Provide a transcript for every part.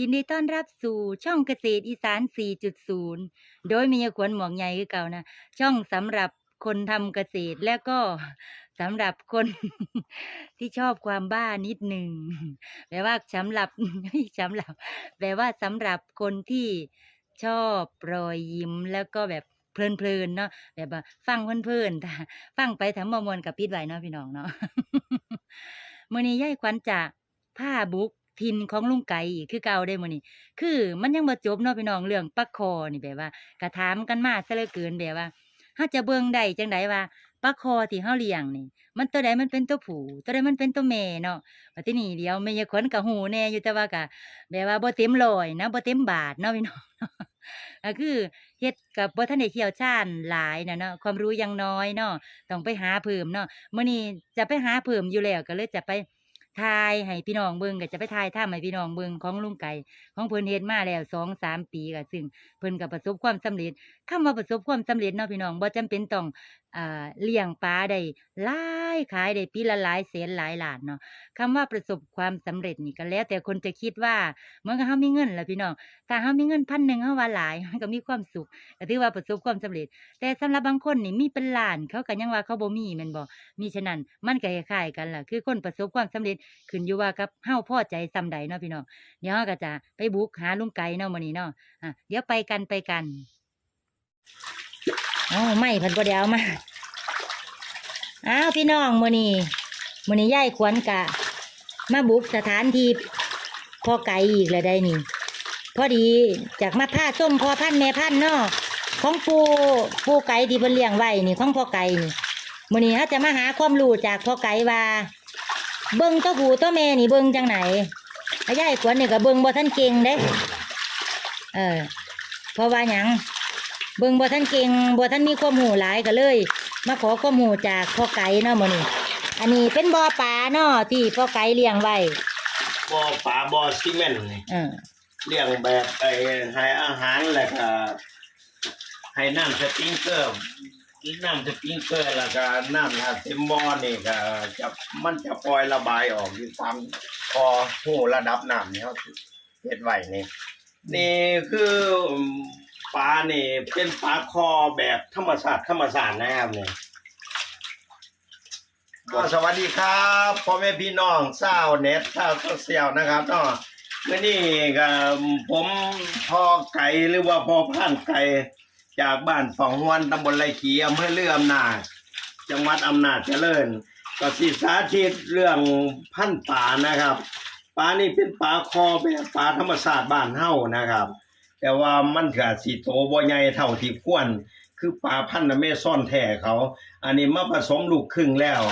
ยินดีต้อนรับสู่ช่องเกษตรอีสาน 4.0 โดยมีขวัญหมวกใหญ่คือเก่านะ ช่องสำหรับคนทำเกษตรและก็สำหรับคน ที่ชอบความบ้านิดหนึ่งแปลว่าสำหรับสำหรับ แปลว่าสำหรับคนที่ชอบรอยยิ้มแล้วก็แบบเพลินๆเนาะแบบว่าฟังเพลินๆฟังไปทั้งมวลมวลกับปิดไว้เนาะพี่น้องเนาะมื้อนี้ยายขวัญจะผ้าบุก ทินของลุงไก่อีกคือเก่าได้มื้อนี้คือมันยังบ่จบเนาะพี่น้องเรื่องปลาคอนี่แบบว่ากระถามกันมาซะเหลือเกินแบบว่าเฮาจะเบิ่งได้จังไดว่าปลาคอที่เฮาเลี้ยงนี่ มันตัวใดมันเป็นตัวผู้ตัวใดมันเป็นตัวแม่เนาะว่าที่นี่เดี๋ยวแม่ยายขวัญก็ฮู้แน่อยู่แต่ว่าก็แบบว่าบ่เต็มร้อยนะบ่เต็มบาทเนาะพี่น้องก็คือเฮ็ดกับบ่ทันได้เชี่ยวชาญหลายนะเนาะความรู้ยังน้อยเนาะต้องไปหาเพิ่มเนาะมื้อนี้จะไปหาเพิ่มอยู่แล้วก็เลยจะไป ทายให้พี่น้องเบิ้งก็จะไปทายทํให้พี่น้องเบิ้งของลุงไก่ของเพิ่นเฮ็ดมาแล้วสองสามปีก็ซึ่งเพิ่นก็ประสบความสำเร็จคำว่าประสบความสำเร็จเนาะพี่น้องบ่จำเป็นต้องอ่าเลี้ยงปลาได้หลายขายได้ปีละหลายแสนหลายล้านเนาะคำว่าประสบความสำเร็จนี่ก็แล้วแต่คนจะคิดว่าเมื่อกับเฮามีเงินแหละพี่น้องถ้าเฮามีเงิน1,000เฮาว่าหลายก็มีความสุขก็ถือว่าประสบความสำเร็จ แต่สำหรับบางคนนี่มีเป็นล้านเขาก็ยังว่าเขาบ่มีแม่นบ่มิฉะนั้นมันก็คล้ายๆกันล่ะคือคนประสบความสำเร็จขึ้นอยู่ว่ากับเฮาพอใจส่ำใดเนาะพี่น้องเดี๋ยวเราก็จะไปบุกหาลุงไก่เนาะมื้อนี้เนาะอะเดี๋ยวไปกันไปกัน เอ้าไม่พิ่นบ่ได้เอามาอ้าวพี่น้องมือนี้มือนี้ยายขวัญกะ มาบุกสถานที่พ่อไก่อีกแล้วได้นี่ พอดีจากมาท่าส้มพ่อพันแม่พันเนาะของปูปูไก่ที่เพิ่นเลี้ยงไว้นี่ของพ่อไก่นี่มือนี้เราจะมาหาความรู้จากพ่อไก่ว่าเบิ่งตัวผู้ตัวแม่นี่เบิ่งจังไหนย่ายขวัญนี่ก็เบิ่งบ่ทันเก่งเด้ เออเพราะว่าหยัง เบิ่งบ่ทันเก่งบ่ทันมีความรู้หลายก็เลย มาขอความรู้จากพ่อไก่เนาะมื้อนี้อันนี้เป็นบ่อปลาเนาะที่พ่อไก่เลี้ยงไว้บ่อปลาบ่อซีเมนต์นี่เออเลี้ยงแบบไปให้อาหารแล้วก็ให้น้ำสปริงเกอร์น้ำสปริงเกอร์แล้วก็น้ำนะเต็มบ่อนี่ก็จะมันจะปล่อยระบายออกอยู่ตามพอหูระดับน้ำนี่เขาเฮ็ดไว้นี่นี่คือ ปลาเนี่เป็นปลาคอแบบธรรมชาติธรรมชาตินะครับเนี่ก็สวัสดีครับพ่อแม่พี่น้องเศร้าวเน็ตเศร้าวโซเชียลนะครับเนาะมื่อนี้ก็ผมพ่อไก่หรือว่าพ่อพันไก่จากบ้านฝั่งฮวนตำบลไรขีอำเภอเลืออำนาจจังหวัดอำนาจเจริญ ก็สิสาธิตเรื่องพันธุ์ป่านะครับปลานี่เป็นปลาคอแบบปลาธรรมชาติบ้านเฮานะครับ แต่ว่ามันก็สิโตบ่ใหญ่เท่าที่ควร คือปลาพันธุ์อเมซอนแท้เขา อันนี้มาผสมลูกครึ่งแล้ว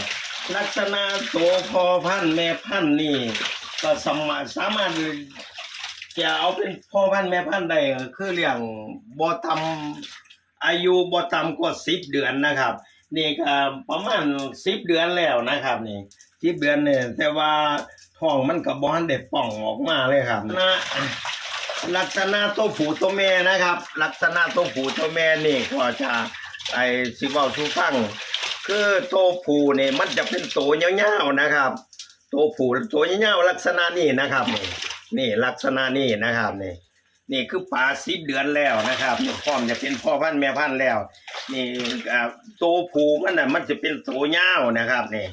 ลักษณะโตพอพันธุ์แม่พันธุ์นี่ ก็สามารถสามารถจะเอาเป็นพ่อพันธุ์แม่พันธุ์ได้คือเลี้ยงบ่ต่ำอายุบ่ต่ำกว่า10เดือนนะครับ นี่ก็ประมาณ10เดือนแล้วนะครับนี่10เดือนเนี่ยแต่ว่าท้องมันก็บ่ทันได้ป่องออกมาเลยครับนะ ลักษณะตัวผู้ตัวแม่นะครับ ลักษณะตัวผู้ตัวแม่นี่ก็จะไอสิเว้าสู่ฟัง คือตัวผู้เนี่ยมันจะเป็นตัวยาวๆนะครับ ตัวผู้ตัวยาวๆลักษณะนี้นะครับนี่นี่ลักษณะนี้นะครับนี่นี่คือปลาสิบเดือนแล้วนะครับนี่พร้อมจะเป็นพ่อพันธุ์แม่พันธุ์แล้ว นี่ตัวผู้มันน่ะมันจะเป็นตัวยาวนะครับนี่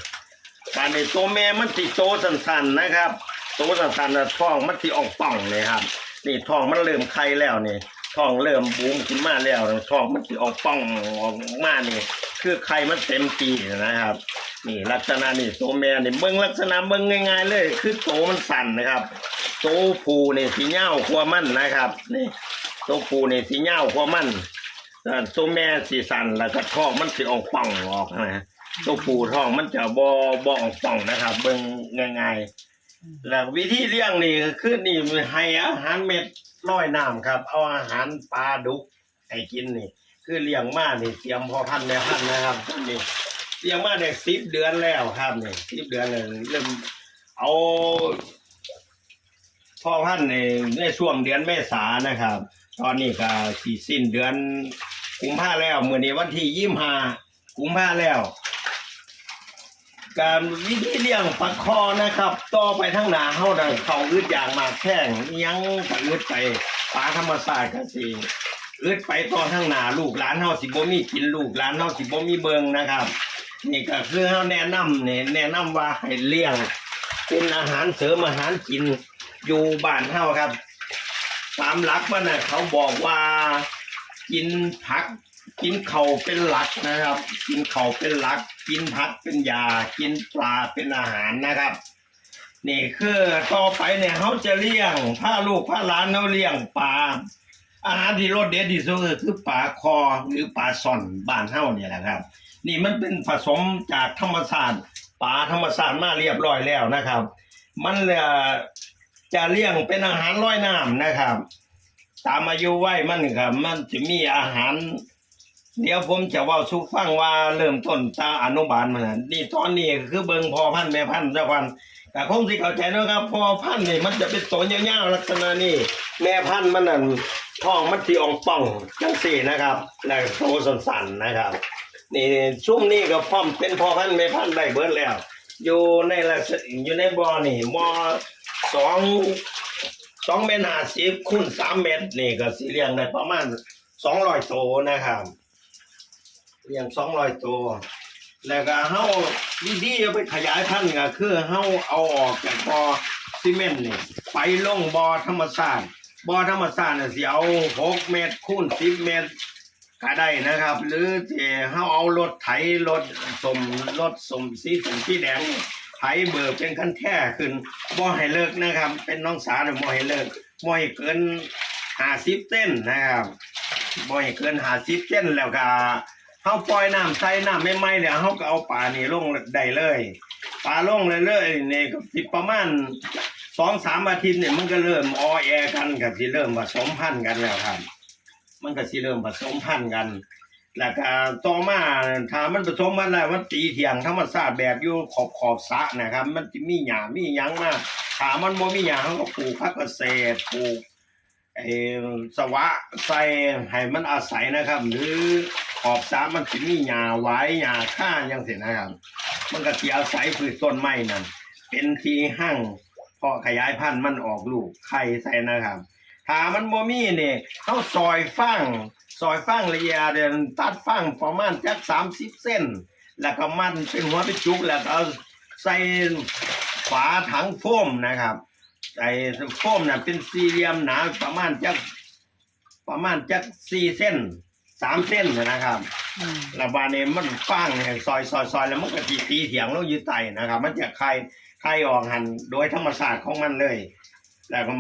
การในตัวแม่มันติโตสั้นๆนะครับ โตสั้นๆน่ะท้องมันติออกป่องเลยครับ นี่ทองมันเริ่มไข่แล้วนี่ทองเริ่มบูมขึ้นมาแล้วทองมันออกป่องออกมานี่ คือไข่มันเต็มตีนะครับ นี่ลักษณะนี่ตัวแม่นี่เบิ่งลักษณะเบิ่งง่าย ๆ เลย คือโตมันสั่นนะครับ โตผูนี่สีเหย้ากว่ามันนะครับ นี่โตผูนี่สีเหย้ากว่ามันเอ่ตัวแม่สีสั่นแล้วก็ท้องมันสิออกป่องออกนะตัวผูท้องมันจะบ่บ่ออกป่องนะครับ เบิ่งง่ายๆ แล้ววิธีเลี้ยงนี่ก็คือนี่ให้อาหารเม็ดร้อยน้ำครับ เอาอาหารปลาดุกให้กินนี่ คือเลี้ยงมานี่เตรียมพอพันธุ์แม่พันนะครับนี่เลี้ยงมาได้สิบเดือนแล้วครับนี่สิบเดือนเลยเริ่มเอาพ่อพันในในช่วงเดือนเมษานะครับ ตอนนี้ก็สีสิ้นเดือนกุมภาแล้วเมื่อนี้วันที่ยี่ห้ากุมภาแล้ว การวิธีเลี้ยงปลาคอนะครับ ต่อไปทั้งหนาเฮาดังเขาอึดอย่างมากแข้งยังก็อึดไปปลาธรรมชาสติก็สิอึดไปต่อทั้งหนาลูกหลานเฮาสิบ่มีกินลูกหลานเฮาสิบ่มีเบิงนะครับ นี่ก็คือเฮาแนะนำนี่ยแนะนำว่าให้เลี้ยง เป็นอาหารเสริมอาหารกินอยู่บ้านเฮาครับตามหลักมันน่ะเขาบอกว่ากินผัก กินเข่าเป็นหลักนะครับ กินเข่าเป็นหลัก กินผักเป็นยา กินปลาเป็นอาหารนะครับนี่คือต่อไปเนี่ยเขาจะเลี้ยงถ้าลูกถ้าหลานเขาเลี้ยงปลาอาหารที่รสเด็ดที่สุดคือปลาคอหรือปลาซ่อนบ้านเฮาเนี่ยแหละครับ นี่มันเป็นผสมจากธรรมชาติปลาธรรมชาติมาเรียบร้อยแล้วนะครับ มันเอ่อจะเลี้ยงเป็นอาหารร้อยน้ำนะครับ ตามอายุไว้มันครับมันจะมีอาหาร เดี๋ยวผมจะเว่าสุฟังว่าเริ่มต้นตาอนุบาลมันนะนี่ตอนนี้คือเบิงพอพันธุ์แม่พันธุ์เจ้าพันธุ์แต่คงสิเข้าใจนะครับพอพันธุ์นี่มันจะเป็นตัวยาวๆลักษณะนี้แม่พันธุ์มันนั่นท้องมันสีอองป่องจังสี่นะครับแล้วโตสันๆนะครับ นี่ช่วงนี้ก็พร้อมเป็นพอพันธุ์แม่พันธุ์ได้เบิดแล้ว อยู่ในลักษณะอยู่ในบ่อนี่มอสองสองเมตรห้าสิบคูณสามเมตรนี่ก็สิเลี้ยงได้ประมาณสองร้อยโตนะครับ เลี้ยงสองร้อยตัวแล้วก็เฮาวิธีเอาไปขยายพันธุ์ก็คือเฮาเอาออกจากบ่อซีเมนต์นี่ไปลงบ่อธรรมชาติบ่อธรรมชาติน่ะสิเอาหกเมตรคูณสิบเมตรก็ได้นะครับ หรือที่เฮาเอารถไถรถสมรถสมสีสมสีแดงไถเบิกเป็นคันแท้ขึ้นบ่ให้เลิกนะครับ เป็นน้องสาวน่ะบ่ให้เลิกบ่ให้เกิน50เส้นนะครับบ่ให้เกิน50เส้นแล้วก็ เขาปล่อยน้ำใส่น้ำไม่ไหม้เนี่ยเขาก็เอาปลานี่ลงได้เลยปลาลงเลยเลยๆนี่ก็สิประมาณสองสามอาทิตย์เนี่ยมันก็เริ่มออแอกันกับสิเริ่มผสมพันธุ์กันแล้วครับ มันก็สิเริ่มผสมพันธุ์กัน แล้วก็ต่อมาถ้ามันผสมมันแล้วมันตีเถียงธรรมชาติแบบอยู่ขอบขอบสะนะครับ มันมีหญ้ามียังมากถ้ามันบ่มีหญ้าเขาก็ปลูกผักเกษตรปลูกไอ้สวะใส่ให้มันอาศัยนะครับ หรือ ขอบสามมันสิมีหญ้าไว้หญ้าข้ายังเสินะครับ มันก็สิอาศัยพืชต้นไม้นั่นเป็นทีหั่งเพาะขยายพันธุ์มันออกลูกไข่ใส่นะครับถ้ามันบ่มีเนี่เฮาซอยฟางซอยฟางละเอียดเดี๋ยวตัดฟางประมาณจัก30เส้น แล้วก็มันเป็นหัวเป็นจุกแล้วก็เอาใส่ฝาถังโฟมนะครับไอ้โฟมน่ะเป็นสี่เหลี่ยมหนาประมาณจักประมาณจักสี่เส้น สามเส้นนะครับอืมแล้วบานนี้มันฟางเนี่ยซอยซอยซอยแล้วมันก็ตีตีเถียงแล้วยืดไตนะครับ มันจะคลายคลายออกหันโดยธรรมชาติของมันเลยแล้วก็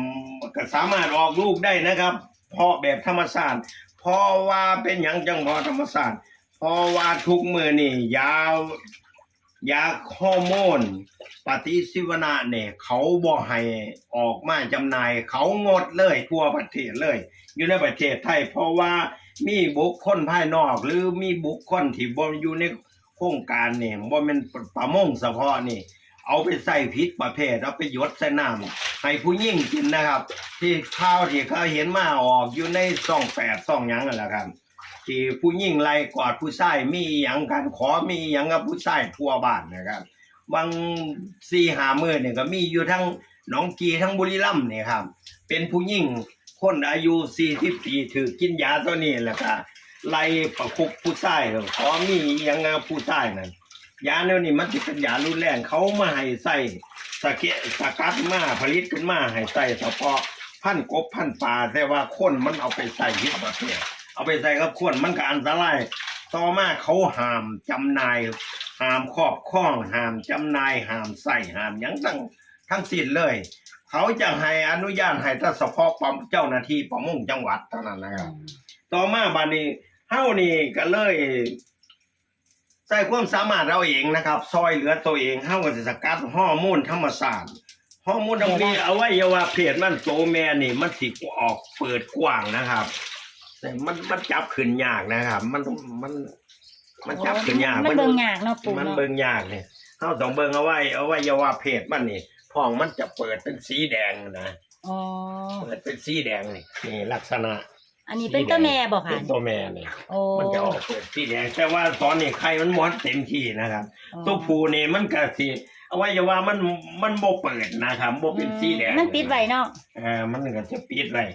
ก็สามารถออกลูกได้นะครับ เพาะแบบธรรมชาติเพราะว่าเป็นอย่างจังเพอธรรมชาติเพราะว่าทุกมือนี่ยาวยาฮอร์โมนปฏิสิวนะเนี่ยเขาบ่ให้ออกมาจำหน่าย เขางดเลยทั่วประเทศเลย อยู่ในประเทศไทยเพราะว่า มีบุคคลภายนอก หรือมีบุคคลที่บ่อยู่ในโครงการเนี่ยบ่แม่นประมงเฉพาะนี่ เอาไปใส่พิษประเภทเอาไปยดใส่น้ำให้ผู้หญิงกินนะครับ ที่ข้าวที่เขาเห็นมาออกอยู่ในซ่องแปดซ่องหยังนั่นแหละครับที่ผู้หญิงไล่กอดผู้ชายมีอย่างกันขอมีอย่างกับผู้ชายทั่วบ้านนะครับ บางสี่หามือเนี่ยก็มีอยู่ทั้งหนองกีทั้งบุรีรัมย์เนี่ยครับ เป็นผู้หญิง คนอายุสี่สิบปีถือกินยาตัวนี้แหละก็ไล่ประคุบผู้ชายขอมีอย่างกับผู้ชายนั่นยาเนี่ยนี่มันจะเป็นยารุนแรงเขามาให้ใส่สะเกะสกัดมาผลิตขึ้นมาให้ใส่เฉพาะพันกบพันปลาแต่ว่าคนมันเอาไปใส่พิษประเภทเอาไปใส่กับคนมันก็อันตรายต่อมาเขาห้ามจำหน่ายห้ามครอบครองห้ามจำหน่ายห้ามใส่ห้ามยังทั้งทั้งสิ้นเลย เขาจะให้อนุญาตให้แต่เฉพาะปเจ้าหน้าที่ประมงจังหวัดเท่านั้นนะครับ ต่อมาบัดนี้เฮานี่ก็เลยใส่ความสามารถเราเองนะครับ ซอยเหลือตัวเองเฮาก็สิสกัดฮอร์โมนธรรมชาติฮอร์โมนตรงนี้เอาไว้อยาวาเพศมันโตแม่นี่ มันสิออกเปิดกว้างนะครับ แต่มันมันจับขึ้นยากนะครับ มันมัน มันจับขึ้นยากมันเบิ่งยากเนาะปู่มันเนาะเบิ่งยากเนี่ยเฮาต้องเบิ่งเอาไว้เอาไว้อยาวาเพศมันนี่ ท้องมันจะเปิดเป็นสีแดงนะอ๋อ เปิดเป็นสีแดงนี่นี่ลักษณะอันนี้เป็นตัวแม่บอกเป็ค่ะนตัวแม่เนี่ยโอ้มันจะออกเป็นสีแดงแต่ว่าตอนนี้ไข่มันหมดเต็มที่นะครับ ตัวผู้นี่มันก็สิเอาไว้อย่าว่ามันมันโบเปิดนะครับโบเป็นสีแดงมันปิดไว้เนาะเออมันก็จะปิดไว้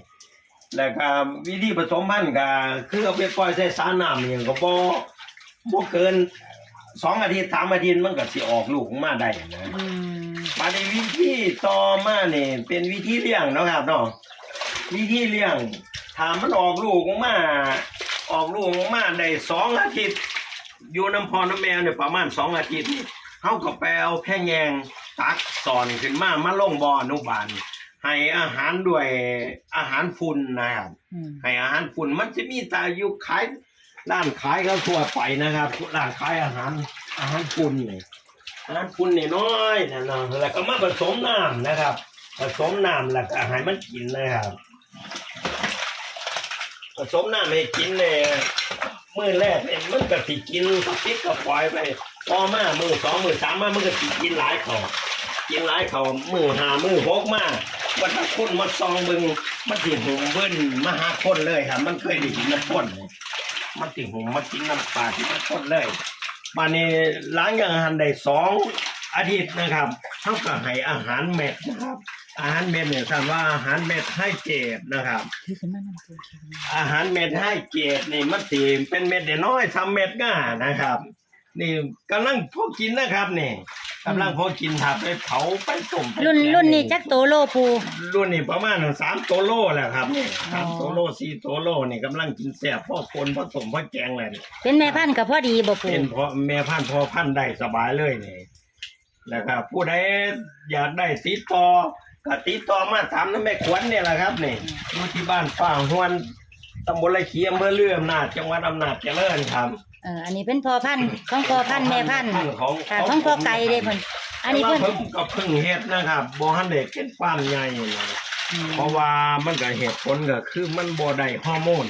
แล้วก็วิธีผสมพันธุ์ก็คือเอาไปปล่อยใส่สาน้ำอย่างก็บ่บ่เกินสองอาทิตย์สามอาทิตย์มันก็สิออกลูกมาได้นะอื มมาในวิธีต่อมาเนี่ยเป็นวิธีเลี้ยงเนาะครับเนาะวิธีเลี้ยงถ้ามันออกลูกมา ออกลูกมาได้สองอาทิตย์ อยู่น้ำพอน้ำแมวเนี่ยประมาณสองอาทิตย์เขาก็ไปเอาแพงแยงตักสอนขึ้นมามาลงบ่ออนุบาลให้อาหารด้วยอาหารฝุ่นนะครับอืมให้อาหารฝุ่นมันจะมีตาอยู่ขายร้านขายก็ทั่วไปนะครับร้านขายอาหารอาหารฝุ่นนี่ อาหารฝุ่นนี่น้อยนะเนะแล้วก็มาผสมน้ำนะครับ ผสมน้ำแล้วก็ให้มันกินนะครับผสมน้ำให้กินเลยมื่อแรกเนี่ยมันก็สิกินกับปิดกับปล่อยไปพอมามือสองมือสามมามันก็สิกินหลายเขากินหลายเขามือหามือหกมาวันถ้าคนมาซองบึงมันสิหุมเบิ้นมาหาคนเลยครับมันเคยได้กินน้ำข้นเลยมันสิหุมมากินน้ำปลาที่น้ำข้นเลย มานี่ล้างอย่างอาหารได้สองอาทิตย์นะครับเท่ากับให้อาหารเม็ดนะครับ อาหารเม็ดเนี่ยท่านว่าอาหารเม็ดให้เจดนะครับถือขึ้นมานั่นตัวเองอาหารเม็ดให้เกรดนี่มันสีเป็นเม็ดน้อยๆทำเม็ดง่านะครับ นี่กำลังพอกินนะครับนี่กำลังพอกินถับไปเผาไปต้มไปรุ่นแกงรุ่นนี้จักโตโลปู รุ่นนี้ประมาณสามโตโลแหละครับนี่อ๋อสามโตโลสี่โตโลนี่กำลังกินแซ่บพ่อคนพ่อต้มพ่อแกงเลยนี่เป็นแม่พันธุ์กับพ่อดีบ่ปูเป็นเพราะแม่พันธุ์พ่อพันธุ์ได้สบายเลยนี่แล้วก็ผู้ใดอยากได้ติดต่อก็ติดต่อมาถามน้ำแม่ขวัญเนี่ยแหละครับนี่อยู่ที่บ้านฝ้าหวนตำบลไรเคียอำเภอเลื่อมนาจจังหวัดอำนาจเจริญครับ เอออันนี้เป็นพ่อพันธุ์ของพ่อพันธุ์แม่พันธุ์ของค่ะของพ่อไก่เด้เพิ่นอันนี้แต่เพิ่ว่านเพิ่งก็เพิ่งเฮ็ดนะครับบ่ทันได้เป็นฟาร์มใหญ่นะอืมเพราะว่ามันก็เหตุผลก็คือมันบ่ได้ฮอร์โมน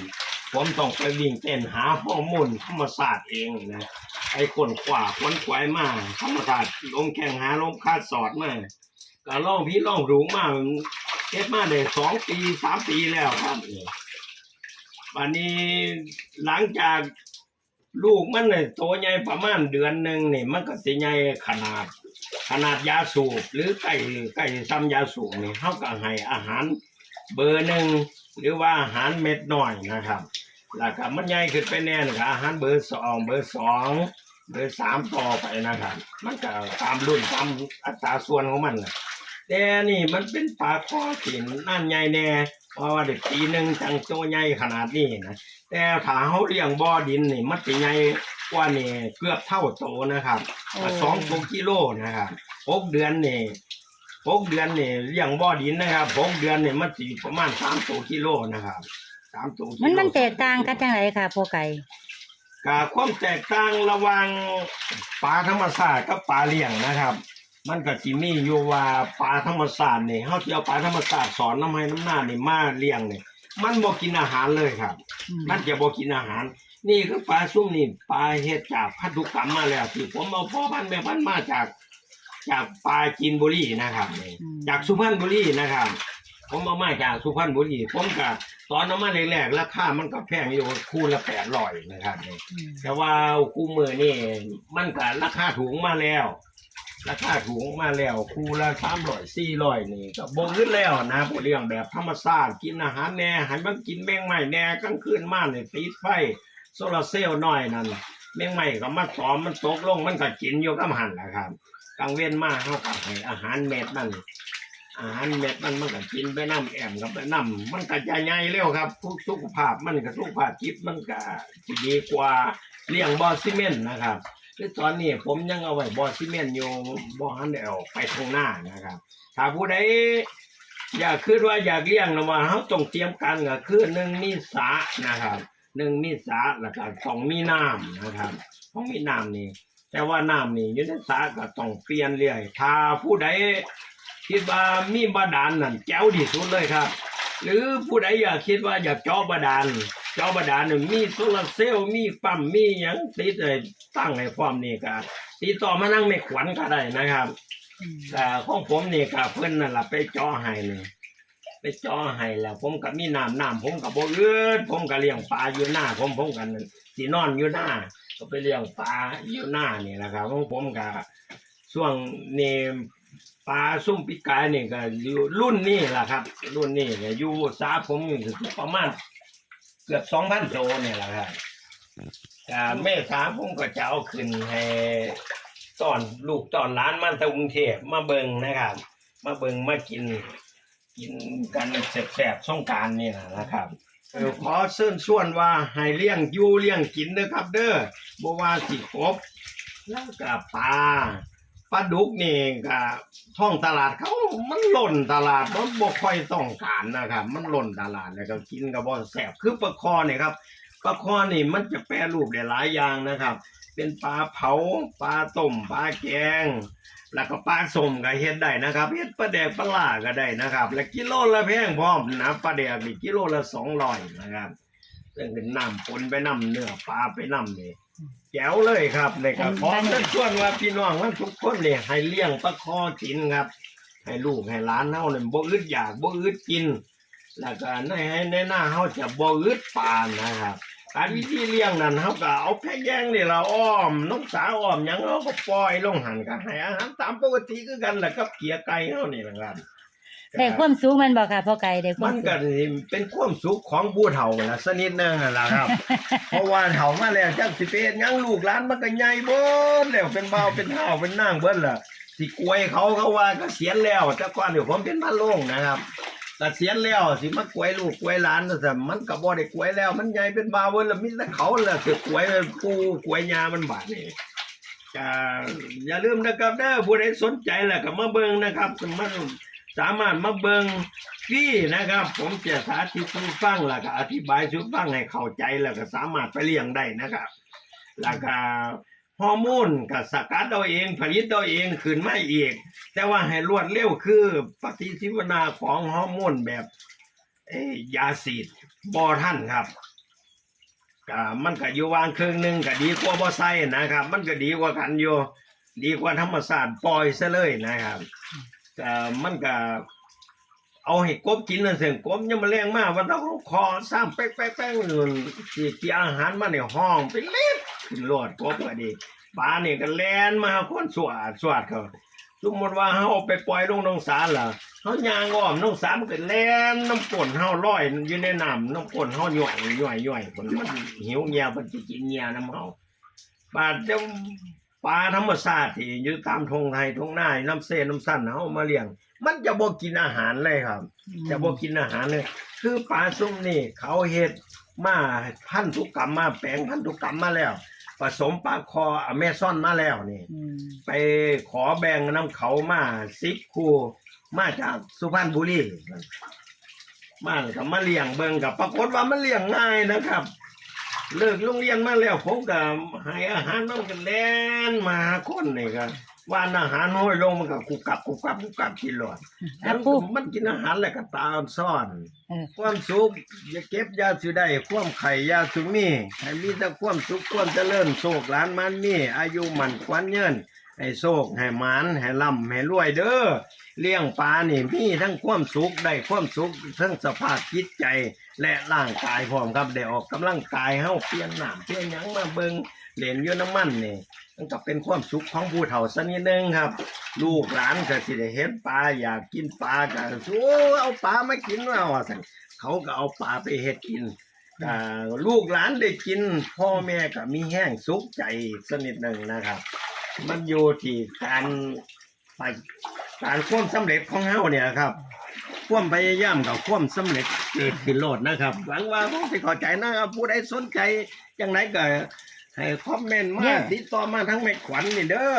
ผมต้องไปวิ่งเต้นหาฮอร์โมนธรรมศาสตร์เองนะไอ้คนขวาคนขวายมาธรรมศาสตร์ลงแข่งหาลงคาดสอดมาก็ลองพี่ลองรู้มาเฮ็ดมาได้สองปีสามปีแล้วครับวันนี้หลังจาก ลูกมันเนี่ยโตใหญ่ประมาณเดือนหนึ่งนี่มันก็สิใหญ่ขนาด ขนาดยาสูบหรือไก่ไก่ซ้ำยาสูบนี่เขาก็ให้อาหารเบอร์หนึ่งหรือว่าอาหารเม็ดหน้อยนะครับแล้วก็มันใหญ่ขึ้นไปแน่นก็อาหารเบอร์สองเบอร์สองเบอร์สามต่อไปนะครับ มันก็ตามรุ่นตามอัตราส่วนของมันแหละ แต่นี่มันเป็นปลาคอสินนั่นใหญ่แน่เพราะว่าเด็กปีหนึ่งจังโตใหญ่ขนาดนี้นะแต่ถ้าเขาเลี้ยงบ่อดินนี่มันจะใหญ่กว่านี่เกือบเท่าโตนะครับโอ้สองตัวกิโลนะครับหกเดือนนี่หกเดือนนี่เลี้ยงบ่อดินนะครับหกเดือนนี่มันสิประมาณสามตัวกิโลนะครับสามตัวกิโลมันมันแตกต่างกันจังไรค่ะพ่อไก่กาความแตกต่างระหว่างปลาธรรมชาติกับปลาเลี้ยงนะครับ มันก็สิมีอยู่ว่าปลาธรรมชาตินี่เฮาสิเอาปลาธรรมชาติสอนน้ำให้น้ำหน้านี่มาเลี้ยงนี่มันบ่กินอาหารเลยครับอืมมันจะบ่กินอาหาร นี่คือปลาซุ่มนี่ปลาเฮ็ดจากพันธุกรรมมาแล้วที่ผมเอาพ่อพันธุ์แม่พันธุ์มาจาก จากปลาจีนบุรีนะครับนี่จากสุพรรณบุรีนะครับ ผมเอามาจากสุพรรณบุรีผมก็ตอนเอามาแรกๆราคามันก็แพงอยู่คู่ละแปดร้อยนะครับนี่อืมแต่ว่าคู่มือนี่มันก็ราคาถูงมาแล้ว ราคาถูงมาแล้วคูละสามร้อยสี่ร้อยนี่ก็บ่ขึ้นแล้วนะผู้เลี้ยงแบบธรรมชาติกินอาหารแหน่ให้มันกินแมงใหม่แหน่กลางคืนมาเนี่ยติดไฟโซลาร์เซลล์น้อยนั่นแมงใหม่ก็มาตอมมันตกลงมันก็กินอยู่กับหันละครับกลางเว้นมาเขาก็ให้อาหารเม็ดนั่นอาหารเม็ดมันมันก็กินไปน้ำแอมกับไปน้ำมันก็จะใหญ่เร็วครับผู้สุขภาพมันก็สุขภาพจิตมันก็ดีกว่าเลี้ยงบอซีเมนต์นะครับ คือตอนนี้ผมยังเอาไว้บอซีเมนต์อยู่บอฮันเดออกไปทางหน้านะครับ ถ้าผู้ใดอยากคิดว่าอยากเลี้ยงนะว่าเขาต้องเตรียมการก็คือหนึ่งมีสะนะครับหนึ่งมีสะแล้วก็สองมีน้ำนะครับต้องมีน้ำนี่แต่ว่าน้ำนี่อยู่ในสระก็ต้องเปลี่ยนเรื่อยถ้าผู้ใดคิดว่ามีบาดาลนั่นแจ๋วที่สุดเลยครับ หรือผู้ใดอยากคิดว่าอยากเจาะบาดาล เจาะบาดาลนี่มีโซลาร์เซลล์มีปั๊มมีหยังติดเลยตั้งให้พร้อมนี่ก็ติดต่อมานั่งไม่ขวัญก็ได้นะครับอืมแต่ของผมนี่ก็เพิ่นนั่นล่ะไปเจาะให้นี่ไปจ่อให้แล้ว ผมก็มีน้ำน้ำผมก็บ่อืดผมก็เลี้ยงปลาอยู่หน้า ผมผมกันสินอนอยู่หน้า ก็ไปเลี้ยงปลาอยู่หน้านี่แหละครับของผมก็ช่วงนี้ปลาซุ่มปิกายนี่ก็อยู่รุ่นนี้แหละครับ รุ่นนี้เนี่ยอยู่สาผมนี่คือประมาณเกือบสองพันโลเนี่ยแหละครับอ่าเมษาผมก็จะเอาขึ้นให้ตอนลูกตอนร้านมันตะกรุงเทพมาเบิงนะครับ มาเบิงมากิน กินกันแสบๆส่งกรารนี่แหละนะครับเออขอเชิญชวนว่าให้เลี้ยงอยู่เลี้ยงกินเด้อครับ เด้อบ่ว่าสิกบแล้วก็ปลา ปลาดุกนี่ก็ท้องตลาดเขามันหล่นตลาดมันบ่ค่อยต้องการนะครับ มันหล่นตลาดแล้วก็กินก็บ่แซ่บคือปลาคอเนี่ยครับปลาคอนี่มันจะแปรรูปได้หลายอย่างนะครับ เป็นปลาเผาปลาต้มปลาแกง แล้วก็ปลาส้มก็เฮ็ดได้นะครับเฮ็ดปลาแดกปลาล่าก็ได้นะครับ แล้วกิโลละแพงพร้อมนะปลาแดกนี่กิโลละสองร้อยนะครับซึ่งเป็นน้ำปนไปน้ำเนื้อปลาไปน้ำนี่ แจ๋วเลยครับเลยก็ขอเชิญชวนว่าพี่น้องว่าทุกคนเนี่ยให้เลี้ยงปลาคอกินครับ ให้ลูกให้หลานเฮาเนี่ยบ่อึดอยากบ่อึดกิน แล้วก็ในให้ในหน้าเฮาจะบ่อึดปานนะครับการวิธีเลี้ยงนั้นเขาก็เอาแค่แยงนี่ละอ้อมน้องสาวอ้อมหยังเขาก็ปล่อยลงหันก็ให้อาหารตามปกติคือกันแหละกับเกียไก่เขานี่แหละครับ ได้ความสูงมันบ่ค่ะพ่อไก่ได้ความัมนสูก็งสิเป็นความสุขของผู้เฒ่าละสกนิดนึงนั่นล่ะครับ เพราะว่าเฒ่ามาแล้วจักสิเป็นหยังลูกหลานมันก็ใหญ่เบิดแล้วเป็นเบาวเป็นเฒ่าเป็นนางเบิดล่ะสิกวยเขาเขาว่าก็เสียณแล้วแต่ก่อนเดี๋ยวผมเป็นพระโล่งนะครับแต่เสียณแล้วสิมากวยลูกกวยหลานแต่มันก็บ่ได้กวยแล้ว มันใหญ่เป็นบ่าวเบิดแล้วมีแต่เขาแหละสิกวยปูกวยยามันบาดนี่ก็อย่าลืมนะครับเด้อผู้ใดสนใจแหละก็มาเบิ่งนะครับมัน สามารถมาเบิงฟรีนะครับ ผมจะสาธิตให้ฟังแล้วก็อธิบายให้ฟังให้เข้าใจแล้วก็สามารถไปเลี้ยงได้นะครับ แล้วก็ฮอร์โมนก็สกัดเอาเอง ผลิตเอาเองขึ้นมาอีก แต่ว่าให้รวดเร็วคือปฏิชีวนาของฮอร์โมนแบบยาสีดบอท่านครับมันก็อยู่วางครึ่งหนึ่งก็ดีกว่าบ่ใส่นะครับ มันก็ดีกว่ากันอยู่ดีกว่าธรรมศาสตร์ปล่อยซะเลยนะครับ มันก็เอาให้กบกินนั่นเสียงกบยังมาแรงมากวันต้องคอซ้ำแป๊กแป๊กแป๊กนู่นที่ที่อาหารมาในห้องไปเล็ดขึ้นโลดกบก็ดีปลาเนี่ยก็แล่นมาคนสวดสวดเขาสมมติว่าเขาไปปล่อยลงน้องสารล่ะเขายางอ้อมน้องสารมันก็แล่นน้ำป่นเขาลอยอยู่ในน้ำน้ำป่นเขาหย่อยหย่อยหย่อยคนมันหิวเงียมันจะกินเงียน้ำเขาปลาเจ้า ปลาธรรมชาติที่อยู่ตามทงไทยทงหน้าน้ำเส้นน้ำสั้นเขาเอามาเลี้ยง มันจะบ่กินอาหารเลยครับ จะบ่กินอาหารเลยคือปลาซุ่มนี่เขาเฮ็ดมาพันธุกรรมมาแปลงพันธุกรรมมาแล้ว ผสมปลาคออเมซอนมาแล้วนี่อืมไปขอแบ่งน้ำเขามาสิบคู่มาจากสุพรรณบุรีมาแล้วก็มาเลี้ยงเบิ่งกับปรากฏว่ามันเลี้ยงง่ายนะครับ เลิกโรงเรียนมาแล้วผมก็ให้อาหารน้องกันแล่นมาหาคนนี่ก็ว่านอาหารห้อยลงมันก็กุกกับกุกกับกุกกับกินหลอดอะมันปูมันกินอาหารแล้วก็ตามซ่อน เออ ความสุขอย่าเก็บยาสุได้ ความไข่ยาสุมีให้มีแต่ความสุขความเจริญโชคหลานมันมีอายุมันควันเยินให้โชคให้หมานให้ร่ำให้รวยเด้อ เลี้ยงปลานี่มีทั้งความสุขได้ความสุขทั้งสภาพจิตใจและร่างกายพร้อมครับได้ออกกำลังกายเฮาเปลี่ยนหน้ำเปลี่ยนหยังมาเบิงเล่นอยู่น้ำมันนี่มันก็เป็นความสุขของผู้เฒ่าสักนิดนึงครับ ลูกหลานก็สิได้เห็นปลาอยากกินปลาก็โอ้เอาปลามากินแล้วว่าซั่นเขาก็เอาปลาไปเฮ็ดกินอ่ลูกหลานได้กิน พ่อแม่ก็มีแห้งสุขใจสนิดหนึ่งนะครับ มันอยู่ที่การ ไปการความสำเร็จของเฮาเนี่ยครับความพยายามกับความสำเร็จเกิดขึ้นโลดนะครับ หวังว่าผมสิเข้าใจนะครับผู้ใดสนใจจังไหนก็ให้คอมเมนต์มาเนี่ยติดต่อมาทั้งแม่ขวัญนี่เด้อ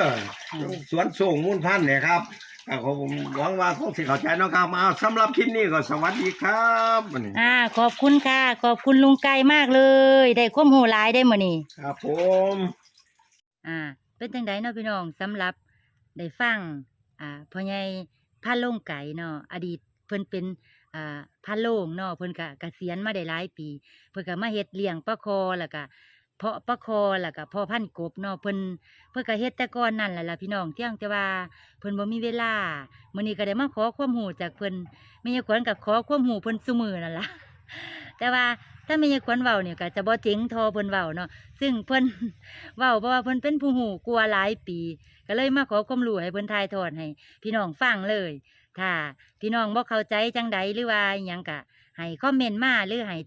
สวนส่งมูลพันธุ์เนี่ยครับอ่าผมหวังว่าคงสิเข้าใจเนาะครับเอาสำหรับคลิปนี้ก็สวัสดีครับวันนี้อ่าขอบคุณค่ะ ขอบคุณลุงไก่มากเลย ได้ความหูหลายได้มื้อนี้ครับผม อ่า เป็นจังไดเนาะพี่น้องสำหรับได้ฟัง อ่าพ่อใหญ่พาโล่งไก่เนาะอดีตเพิ่นเป็นอ่าพาโล่งเนาะเพิ่นก็เกษียณมาได้หลายปี เพิ่นก็มาเฮ็ดเลี้ยงปลาคอแล้วก็เพาะปลาคอแล้วก็พ่อพันกบเนาะเพิ่นเพิ่นก็เฮ็ดแต่ก่อนนั่นแหละล่ะพี่น้องเที่ยงแต่ว่าเพิ่นบ่มีเวลามื้อนี้ก็ได้มาขอความรู้จากเพิ่นแม่ยายขวัญก็ขอความรู้เพิ่นซุมื้อนั่นล่ะ แต่ว่าถ้าแม่ยขวัญเว้าเนี่ยก็จะบ่เจ๋งทอเพิ่นเว้าเนาะซึ่งเพิ่นเว้าเพราะว่าเพิ่นเป็นผู้หูกลัวหลายปี ก็เลยมาขอความรู้ให้เพิ่นทายทอดให้ พี่น้องฟังเลย ถ้าพี่น้องบ่เข้าใจจังใดหรือว่าหยังก็ให้คอมเมนต์มาหรือให้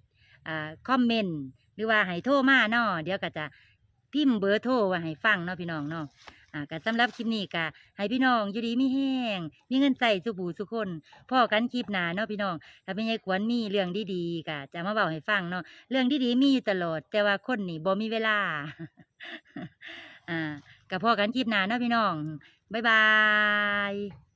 อ่าคอมเมนต์หรือว่าให้โทรมาเนาะเดี๋ยวก็จะพิมพ์เบอร์โทรไว้ให้ฟังเนาะพี่น้องเนาะ อ่าก็สำหรับคลิปนี้ก็ให้พี่น้องอยู่ดีมีแห้งมีเงินใส่สุบูสุคนพ่อกันคลิปหนาเนาะพี่น้องถ้าเป็นยายกวนมีเรื่องดีๆก็จะมาเบาให้ฟังเนาะเรื่องดีๆมีอยู่ตลอด แต่ว่าคนนี่บ่มีเวลาอ่ากับพ่อกันคลิปหนาเนาะพี่น้องบ๊ายบาย